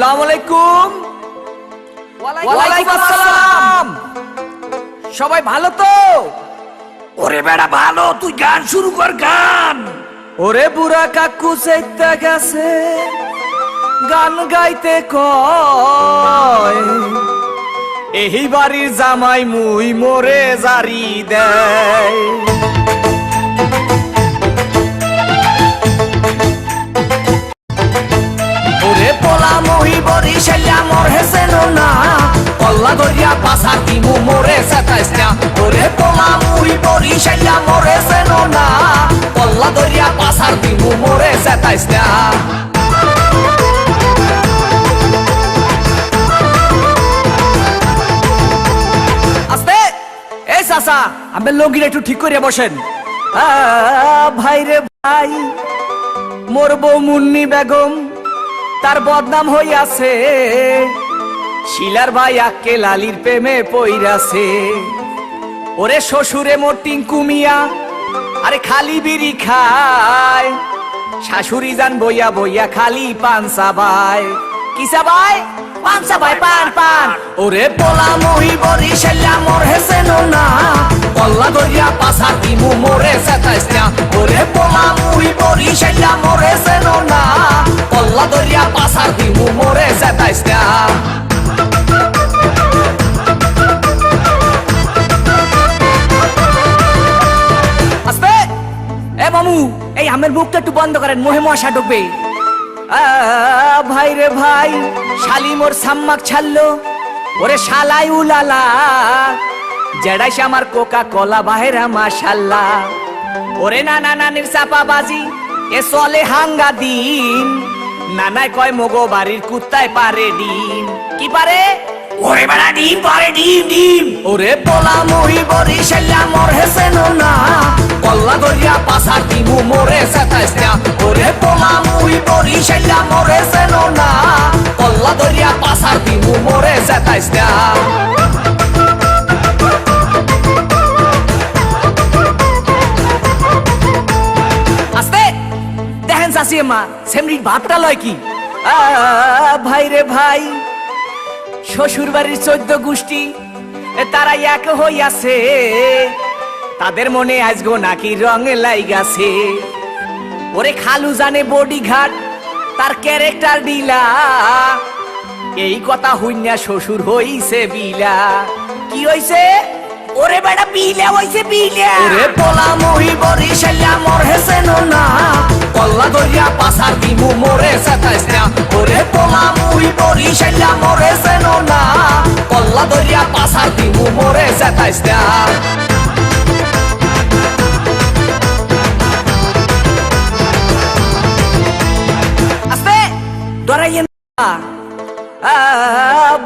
আসসালামু আলাইকুম। ওয়ালাইকুম আসসালাম। সবাই ভালো তো? ওরে বেড়া ভালো তুই গান শুরু কর গান। ওরে বুড়া কাকু চাইতে গেছে গান গাইতে কয়। এই বাড়ির জামাই মুই মোরে জারি দেয়। পোলা মহি বরি শাল্লা মোর হেসেন না। কল্লা দরিয়া পাসার দিমু মোরে সেতাইস না ওরে পোলা মহি বরি শাল্লা মোর হেসেন না। কল্লা দরিয়া পাসার দিমু মোরে সেতাইস এই চাচা আমি লগির একটু ঠিক করিয়া বসেন। ভাই রে ভাই মোর বউ মুন্নি বেগম। তার বদনাম হইয়াছে। শিলার ভাই আক্কে লালির প্রেমে পইরাছে। ওরে শ্বশুরে মোর টিঙ্কু মিয়া, আরে খালি বিড়ি খায়। শাশুড়ি যান বইয়া বইয়া খালি পান সাবাই কি সাবাই পান সাবাই পান পান। ওরে পোলা মহি বরি শাল্লা মোর হেসেন না। কল্লা দরিয়া পাসার দিমু মোরে সেতাইস ওরে পোলা মহি বরি না কল্লা দরিয়া পাসার দিমু মোরে সেতাইস না আসবে এ মামু, এই আমের মুখটা একটু বন্ধ করেন, মোহে মশা ঢুকবে। ভাই রে ভাই, শালি মোর সাম্মাক ছাড়লো। ওরে শালাই উলালা জেডাইস আমার কোকা কলা বাহেরা মাশাল্লাহ ওরে না না নানির চাপা বাজি এ চলে হাঙ্গা দিন। নানায় কয় মগো বাড়ির কুত্তায় পারে ডিম। কি পারে? ওরে বেড়া ডিম পারে ডিম ডিম। ওরে পোলা মহি বরি শাল্লা মোর হেসেন না কল্লা দরিয়া পাসার দিমু মোরে সেতাইস না ওরে পোলা মহি বরি শাল্লা মোর হেসেন না কল্লা দরিয়া পাসার দিমু মোরে সেতাইস না মা ভাবটা লয় কি? ভাই রে ভাই শ্বশুর বাড়ির চোদ্দ গোষ্ঠী তারা এক হইয়াছে। তাদের মনে আজগো নাকি রং লাইগাছে। ওরে খালু জানে বডি ঘাট তার ক্যারেক্টার ডিলা এই কথা হইনা শ্বশুর হইছে বিলা। কি হইছে? ওরে বেড়া বিলে হইছে বিলে। ওরে পোলা মহি বরি শাল্লা মোর হেসেন না কল্লা দরিয়া পাসার দিমু মোরে সেতাইস না। ওরে পোলা মহি বরি শাল্লা মোর হেসেন না কল্লা দরিয়া পাসার দিমু মোরে সেতাইস না। আস্তে ডরাইয়েন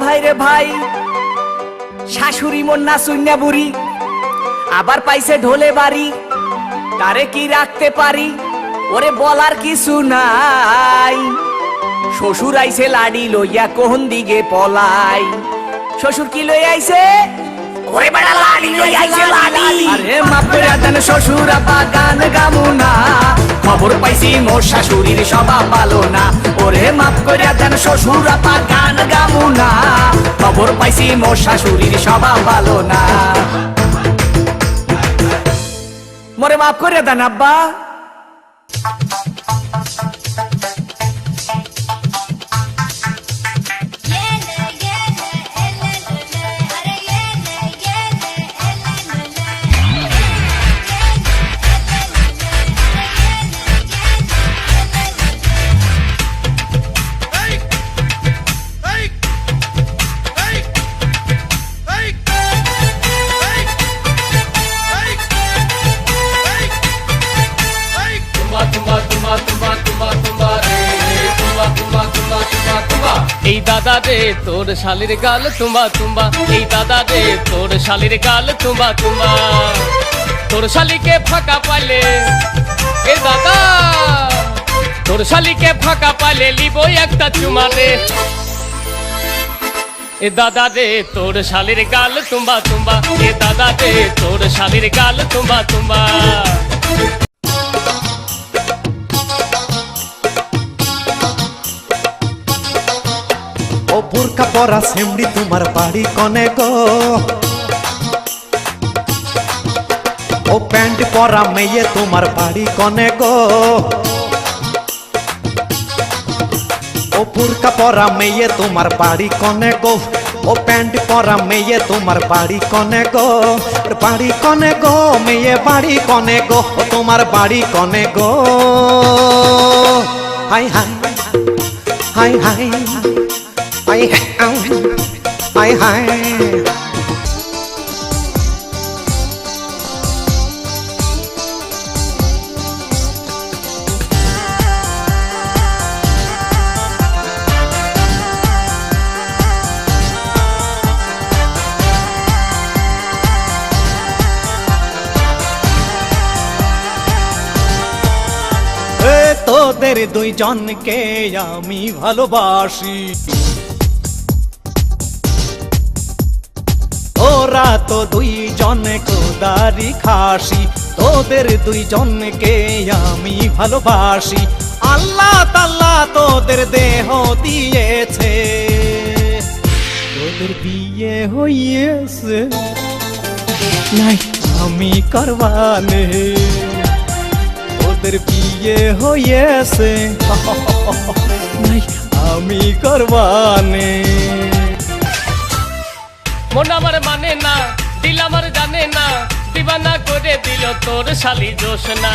ভাই রে ভাই। শাশুড়ি মোর না বুড়ি। আবার পাইছে ঢোলে বাড়ি। তারে কি রাখতে পারি? ওরে বলার কিছু নাই। শ্বশুর আইছে লাডি লইয়া কোন দিকে পলাই। শ্বশুর কি লই আইছে? ওরে বেড়া লালি লই আইছে লালি। আরে মাপ করে দেন শ্বশুর আব্বা গান গামু না খবর পাইছি মোর শাশুড়ির সবা পালো না। ওরে মাপ করে দেন শ্বশুর আব্বা গান গামু না খবর পাইছি মোর শাশুড়ির সবা পালো না। মোরে মাফ করে দেন আব্বা। দাদা রে তোর শালির গাল তুম্বা তুম্বা এই দাদা রে তোর শালির গাল তুম্বা তুম্বা তোর শালিকে ফাঁকা পালে এ দাদা। তোর শালিকে ফাঁকা পালে লিব একটা চুমা রে এ দাদা রে তোর শালির গাল তুম্বা তুম্বা এ দাদা রে তোর শালির গাল তুম্বা তুম্বা ও বোরকা পরা সেমড়ি তোমার বাড়ি কনে গো ও প্যান্ট পরা মেয়ে তোমার বাড়ি কনে গো ও বুরকা পরা মেয়ে তোমার বাড়ি কনে গো ও প্যান্ট পরা মেয়ে তোমার বাড়ি কনে গো বাড়ি কনে গো মেয়ে বাড়ি কনে গো ও তোমার বাড়ি কনে গো hi hi hi hi hi high এ তোদের দুইজনকে আমি ভালোবাসি। তোরা তো দুইজন কোদারি খাসি, তোদের দুইজনকে আমি ভালোবাসি। আল্লাহ তাল্লাহ তোদের দেহ দিয়েছে। তোদের বিয়ে হইয়েছে। আমি করবানে ওদের বিয়ে নাই, আমি করবানে মন আমার মানে না, দিল আমার জানে না, দিবানা করে দিল তোর শালি দোষ না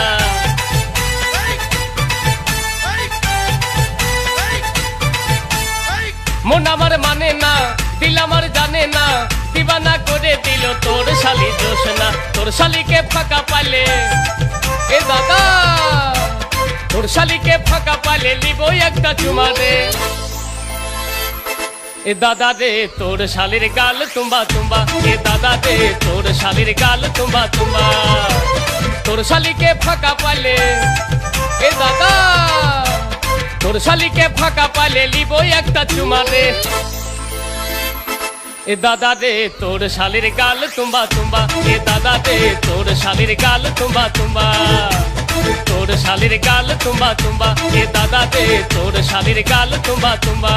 মন আমার মানে না, দিল আমার জানে না, দিবানা করে দিল তোর শালি দোষ না তোর শালিকে ফাঁকা পালে এ দাদা তোর শালিকে ফাঁকা পালে নিব একটা চুমা দে এ দাদা রে তোর শালির গাল তুম্বা তুম্বা। এ দাদা রে তোর শালির গাল তুম্বা তুম্বা। তোর শালিকে ফাঁকা পালে এ দাদা। তোর শালিকে ফাঁকা পালে লিব একটা চুমা রে এ দাদা রে তোর শালির গাল তুম্বা তুম্বা। এ দাদা রে তোর শালির গাল তুম্বা তুম্বা। তোর শালির গাল তুম্বা তুম্বা। এ দাদা রে তোর শালির গাল তুম্বা তুম্বা।